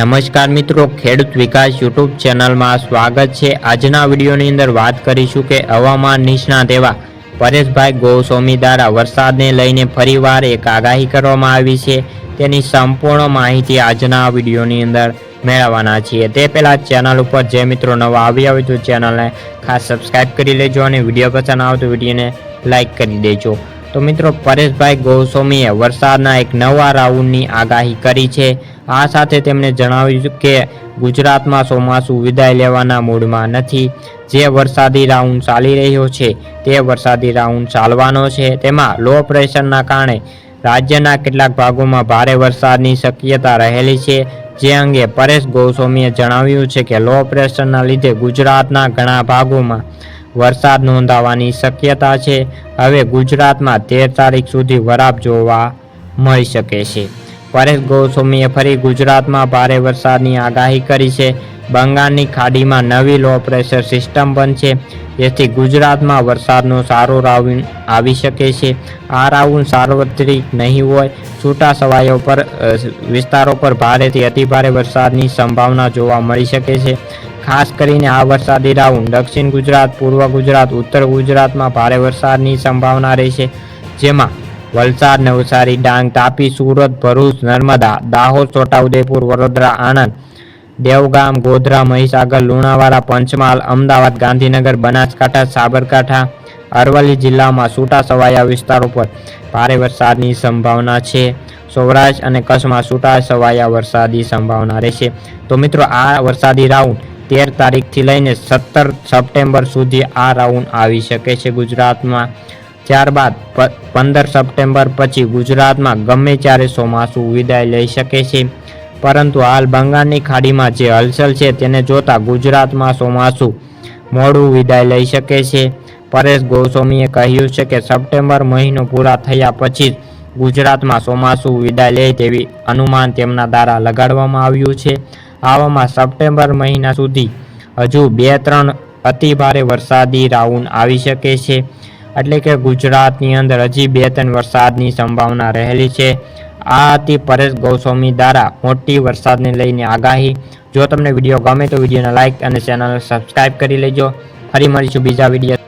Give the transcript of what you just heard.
નમસ્કાર મિત્રો, ખેડૂત વિકાસ યુટ્યુબ ચેનલમાં સ્વાગત છે. આજના વિડીયોની અંદર વાત કરીશું કે હવામાન નિષ્ણાત એવા પરેશભાઈ ગોસ્વામી દ્વારા વરસાદને લઈને ફરીવાર એક આગાહી કરવામાં આવી છે. તેની સંપૂર્ણ માહિતી આજના વિડીયોની અંદર મેળવવાના છીએ. તે પહેલાં ચેનલ ઉપર જે મિત્રો નવા આવ્યા હોય તો ચેનલને ખાસ સબસ્ક્રાઈબ કરી લેજો અને વીડિયો પસંદ આવે તો વિડીયોને લાઈક કરી દેજો. તો મિત્રો, પરેશભાઈ ગોસ્વામીએ વરસાદના એક નવા રાઉન્ડની આગાહી કરી છે. આ સાથે તેમણે જણાવ્યું કે, ગુજરાતમાં ચોમાસું વિદાય લેવાના મૂડમાં નથી. જે વરસાદી રાઉન્ડ ચાલી રહ્યો છે, તે વરસાદી રાઉન્ડ ચાલવાનો છે. તેમાં લો પ્રેશરના કારણે રાજ્યના કેટલાક ભાગોમાં ભારે વરસાદની શક્યતા રહેલી છે. જે અંગે પરેશ ગોસ્વામીએ જણાવ્યું છે કે, લો પ્રેશરના લીધે ગુજરાતના ઘણા ભાગોમાં વરસાદ નોંધાવાની શક્યતા છે. હવે ગુજરાતમાં તેર તારીખ સુધી વરાપ જોવા મળી શકે છે. પરેશ ગોસ્વામીએ ફરી ગુજરાતમાં ભારે વરસાદની આગાહી કરી છે. બંગાળની ખાડીમાં નવી લો પ્રેશર સિસ્ટમ બનશે. જેથી ગુજરાતમાં વરસાદનો સારો રાઉન્ડ આવી શકે છે. આ રાઉન્ડ સાર્વત્રિક નહીં હોય. છૂટા સવાયો પર વિસ્તારો પર ભારેથી અતિભારે વરસાદની સંભાવના જોવા મળી શકે છે. ખાસ કરીને આ વરસાદી રાઉન્ડ દક્ષિણ ગુજરાત, પૂર્વ ગુજરાત, ઉત્તર ગુજરાતમાં ભારે વરસાદની સંભાવના રહેશે જેમાં વલસાડ, નવસારી, ડાંગ, તાપી, સુરત, ભરૂચ, નર્મદા, દાહોદ, છોટાઉદેપુર, વડોદરા, આણંદ, દેવગામ, ગોધરા, મહીસાગર, લુણાવાડા, પંચમહાલ, અમદાવાદ, ગાંધીનગર, બનાસકાંઠા, સાબરકાંઠા, અરવલ્લી જિલ્લામાં છૂટા છવાયા વિસ્તારો પર ભારે વરસાદની સંભાવના છે. સૌરાષ્ટ્ર અને કચ્છમાં છૂટા છવાયા વરસાદી સંભાવના રહેશે. તો મિત્રો, આ વરસાદી રાઉન્ડ તેર તારીખથી લઈને સત્તર સપ્ટેમ્બર સુધી આ રાઉન્ડ આવી શકે છે ગુજરાતમાં. ત્યારબાદ પંદર સપ્ટેમ્બર પછી ગુજરાતમાં ગમે ત્યારે ચોમાસું વિદાય લઈ શકે છે. પરંતુ હાલ બંગાળની ખાડીમાં જે હલચલ છે તેને જોતા ગુજરાતમાં ચોમાસું મોડું વિદાય લઈ શકે છે. પરેશ ગોસ્વામીએ કહ્યું છે કે સપ્ટેમ્બર મહિનો પૂરા થયા પછી ગુજરાતમાં ચોમાસું વિદાય લે તેવી અનુમાન તેમના દ્વારા લગાડવામાં આવ્યું છે. આવામાં સપ્ટેમ્બર મહિના સુધી હજુ બે ત્રણ અતિ ભારે વરસાદી રાઉન્ડ આવી શકે છે. એટલે કે ગુજરાતની અંદર હજી બે ત્રણ વરસાદની સંભાવના રહેલી છે. આ હતી પરેશ ગૌસ્વામી દ્વારા મોટી વરસાદને લઈને આગાહી. જો તમને વીડિયો ગમે તો વિડીયોને લાઇક અને ચેનલને સબસ્ક્રાઈબ કરી લેજો. ફરી મળીશું બીજા વીડિયો